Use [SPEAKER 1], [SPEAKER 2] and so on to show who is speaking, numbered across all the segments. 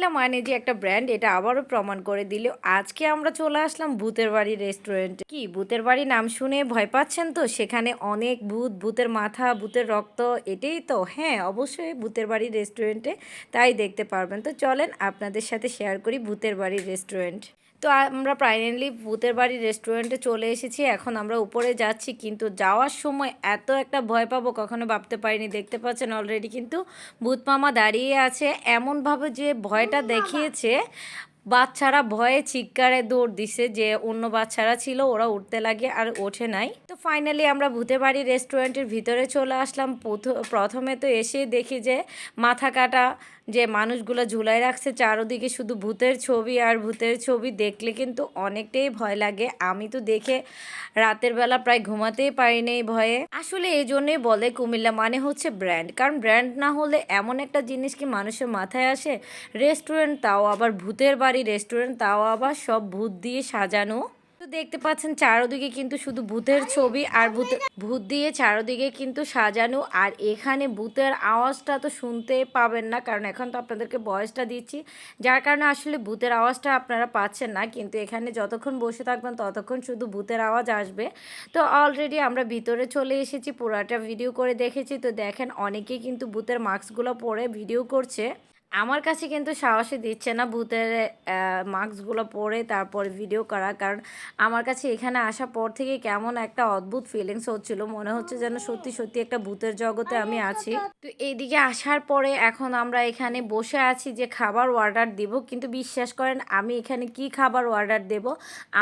[SPEAKER 1] কুমিল্লা মানে যে একটা ব্র্যান্ড এটা আবারও প্রমাণ করে দিল। আজকে আমরা চলে আসলাম ভূতের বাড়ি রেস্টুরেন্টে কি, ভূতের বাড়ি নাম শুনে ভয় পাচ্ছেন তো? সেখানে অনেক ভূত, ভূতের মাথা, ভূতের রক্ত, এটাই তো? হ্যাঁ অবশ্যই ভূতের বাড়ি রেস্টুরেন্টে তাই দেখতে পারবেন। তো চলেন আপনাদের সাথে শেয়ার করি ভূতের বাড়ি রেস্টুরেন্ট তো আমরা প্রাইমেনলি ভূতের বাড়ি রেস্টুরেন্টে চলে এসেছি এখন আমরা উপরে যাচ্ছি কিন্তু যাওয়ার সময় এত একটা ভয় পাবো কখনো ভাবতে পারিনি দেখতে পাচ্ছেন অলরেডি কিন্তু ভূত মামা দাঁড়িয়ে আছে এমনভাবে যে ভয়টা দেখিয়েছে বাচ্চারা ভয়ে চিৎকারে দৌড় দিছে যে অন্য বাচ্চারা ছিল, ওরা উঠতে লাগে আর ওঠে নাই। তো ফাইনালি আমরা ভূতে বাড়ি রেস্টুরেন্টের ভিতরে চলে আসলাম। প্রথ- প্রথমে তো এসে দেখি যে মাথা কাটা যে মানুষগুলো ঝুলাই রাখছে, চারোদিকে শুধু ভূতের ছবি আর ভূতের ছবি দেখলে কিন্তু অনেকটাই ভয় লাগে। আমি তো দেখে রাতের বেলা প্রায় ঘুমাতেই পারিনি ভয়ে। আসলে এই জন্যই বলে কুমিল্লা মানে হচ্ছে ব্র্যান্ড কারণ ব্র্যান্ড না হলে এমন একটা জিনিস কি মানুষের মাথায় আসে রেস্টুরেন্ট তাও আবার ভূতের বাড়ি রেস্টুরেন্ট তাও আবার সব ভূত দিয়ে সাজানো। তো দেখতে পাচ্ছেন চারোদিকে কিন্তু শুধু ভূতের ছবি আর ভূত ভূত দিয়ে চারোদিকে কিন্তু সাজানো। আর এখানে ভূতের আওয়াজটা তো শুনতে পাবেন না, কারণ এখন তো আপনাদেরকে বয়সটা দিচ্ছি। যার কারণে আসলে ভূতের আওয়াজটা আপনারা পাচ্ছেন না, কিন্তু এখানে যতক্ষণ বসে থাকবেন ততক্ষণ শুধু ভূতের আওয়াজ আসবে। তো অলরেডি আমরা ভিতরে চলে এসেছি, পুরাটা ভিডিও করে দেখেছি। তো দেখেন অনেকেই কিন্তু ভূতের মাস্কগুলো পরে ভিডিও করছে। আমার কাছে কিন্তু সাহসই দিচ্ছে না ভূতের মাস্কগুলো পরে তারপরে ভিডিও করা কারণ আমার কাছে এখানে আসার পর থেকে কেমন একটা অদ্ভুত ফিলিংস হচ্ছিল। মনে হচ্ছে যেন সত্যি সত্যি একটা ভূতের জগতে আমি আছি। তো এইদিকে আসার পরে এখন আমরা এখানে বসে আছি যে খাবার অর্ডার দিব। কিন্তু বিশ্বাস করেন, আমি এখানে কি খাবার অর্ডার দেব?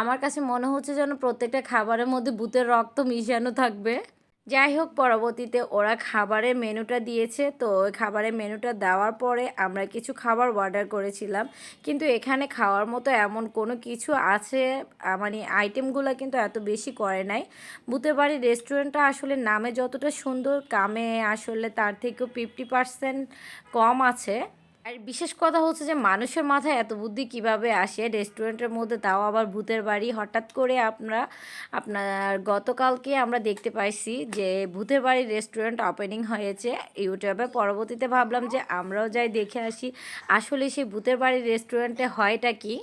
[SPEAKER 1] আমার কাছে মনে হচ্ছে যেন প্রত্যেকটা খাবারের মধ্যে ভূতের রক্ত মিশানো থাকবে। যাই হোক, পরবর্তীতে ওরা খাবারের মেনুটা দিয়েছে। তো ওই খাবারের মেনুটা দেওয়ার পরে আমরা কিছু খাবার অর্ডার করেছিলাম। কিন্তু এখানে খাওয়ার মতো এমন কোনো কিছু আছে মানে আইটেমগুলো কিন্তু এত বেশি করে নাই। বুতে বাড়ি রেস্টুরেন্টটা আসলে নামে যতটা সুন্দর, কামে আসলে তার থেকেও ফিফটি পার্সেন্ট কম আছে। আর বিশেষ কথা হচ্ছে যে মানুষের মাথায় এত বুদ্ধি কীভাবে আসে রেস্টুরেন্টের মধ্যে, তাও আবার ভূতের বাড়ি। হঠাৎ করে আপনারা আপনার গতকালকে আমরা দেখতে পাইছি যে ভূতের বাড়ি রেস্টুরেন্ট ওপেনিং হয়েছে ইউটিউবে। পরবর্তীতে ভাবলাম যে আমরাও যাই দেখে আসি। আসলে সেই ভূতের বাড়ির রেস্টুরেন্টে হয়টা কি?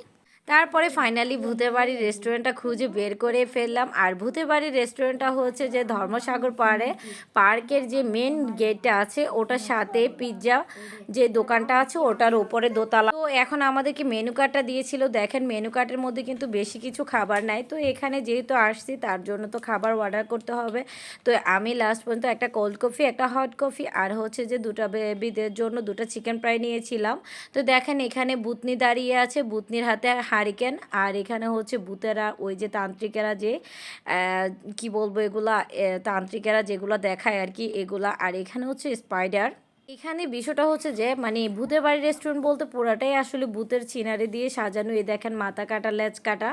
[SPEAKER 1] তারপরে ফাইনালি ভূতের বাড়ির রেস্টুরেন্টটা খুঁজে বের করে ফেললাম। আর ভূতের বাড়ির রেস্টুরেন্টটা হচ্ছে যে ধর্মসাগর পাড়ে, পার্কের যে মেন গেটটা আছে, ওটার সাথে পিৎজা যে দোকানটা আছে, ওটার ওপরে দোতলা। তো এখন আমাদেরকে মেনু কার্ডটা দিয়েছিল। দেখেন মেনু কার্ডের মধ্যে কিন্তু বেশি কিছু খাবার নাই। তো এখানে যেহেতু আসছি, তার জন্য তো খাবার অর্ডার করতে হবে। তো আমি লাস্ট পর্যন্ত একটা কোল্ড কফি একটা হট কফি আর হচ্ছে যে দুটা বেবিদের জন্য দুটো চিকেন ফ্রাই নিয়েছিলাম। তো দেখেন এখানে বুতনি দাঁড়িয়ে আছে। বুতনির হাতে হারিকেন, আর এখানে হচ্ছে বুতেরা ওই যে তান্ত্রিকেরা যে কি বলব এগুলা তান্ত্রিকেরা যেগুলো দেখায় আর কি এগুলা, আর এখানে হচ্ছে স্পাইডার এখানে বিষয়টা হচ্ছে যে মানে ভূতের বাড়ি রেস্টুরেন্ট বলতে পুরাটাই আসলে ভূতের চিনারি দিয়ে সাজানো। এই দেখেন, মাথা কাটা, লেজ কাটা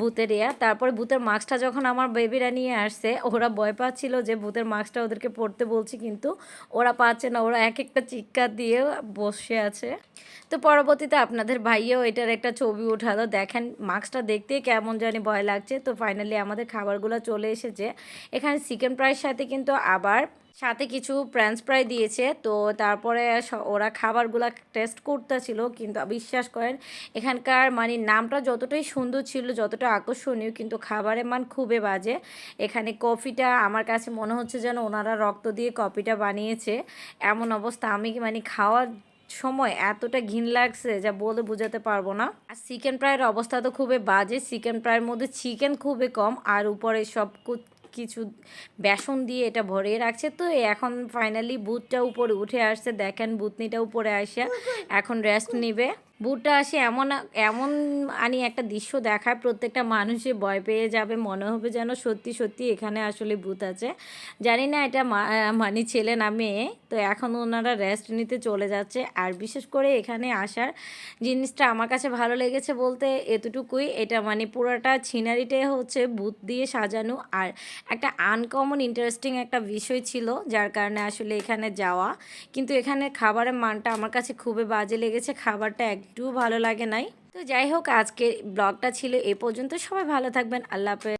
[SPEAKER 1] ভূতের ইয়া। তারপরে ভূতের মাস্কটা যখন আমার বেবিরা নিয়ে আসছে, ওরা ভয় পাচ্ছিল যে ভূতের মাস্কটা ওদেরকে পড়তে বলছি, কিন্তু ওরা পাচ্ছে না। ওরা এক একটা চিৎকার দিয়ে বসে আছে। তো পরবর্তীতে আপনাদের ভাইও এটার একটা ছবি উঠালো। দেখেন, মাস্কটা দেখতে কেমন জানি ভয় লাগছে। তো ফাইনালি আমাদের খাবারগুলো চলে এসেছে। এখানে চিকেন ফ্রাইয়ের সাথে কিন্তু আবার সাথে কিছু ফ্রেঞ্চ ফ্রাই দিয়েছে। তো তারপরে ওরা খাবারগুলো টেস্ট করতেছিল, কিন্তু বিশ্বাস করেন, এখানকার মানে নামটা যতটাই সুন্দর ছিল, যতটা আকর্ষণীয়, কিন্তু খাবারের মান খুবই বাজে। এখানে কফিটা আমার কাছে মনে হচ্ছে যেন ওনারা রক্ত দিয়ে কফিটা বানিয়েছে। এমন অবস্থা, আমি মানে খাওয়ার সময় এতটা ঘিন লাগছে যা বলে বোঝাতে পারব না। আর চিকেন ফ্রাইয়ের অবস্থা তো খুবই বাজে চিকেন ফ্রাইয়ের মধ্যে চিকেন খুবই কম, আর উপরে সব কিছু বেসন দিয়ে এটা ভরিয়ে রাখছে। তো এখন ফাইনালি বুটটা উপরে উঠে আসছে। দেখেন বুতনিটা উপরে আসে এখন রেস্ট নিবে। বুটটা আসে এমন এমন আনি একটা দৃশ্য দেখায়, প্রত্যেকটা মানুষে ভয় পেয়ে যাবে। মনে হবে যেন সত্যি সত্যি এখানে আসলে ভূত আছে। জানি না এটা মানে ছেলে না মেয়ে। তো এখন ওনারা রেস্ট নিতে চলে যাচ্ছে। আর বিশেষ করে এখানে আসার জিনিসটা আমার কাছে ভালো লেগেছে বলতে এতটুকুই। এটা মানে পুরোটা ছিনারিটাই হচ্ছে ভূত দিয়ে সাজানো। আর একটা আনকমন ইন্টারেস্টিং একটা বিষয় ছিল, যার কারণে আসলে এখানে যাওয়া। কিন্তু এখানে খাবারের মানটা আমার কাছে খুবই বাজে লেগেছে, খাবারটা একটু ভালো লাগে নাই। তো যাই হোক, আজকের ব্লগটা ছিল এ পর্যন্ত। সবাই ভালো থাকবেন, আল্লাহ হাফেজ।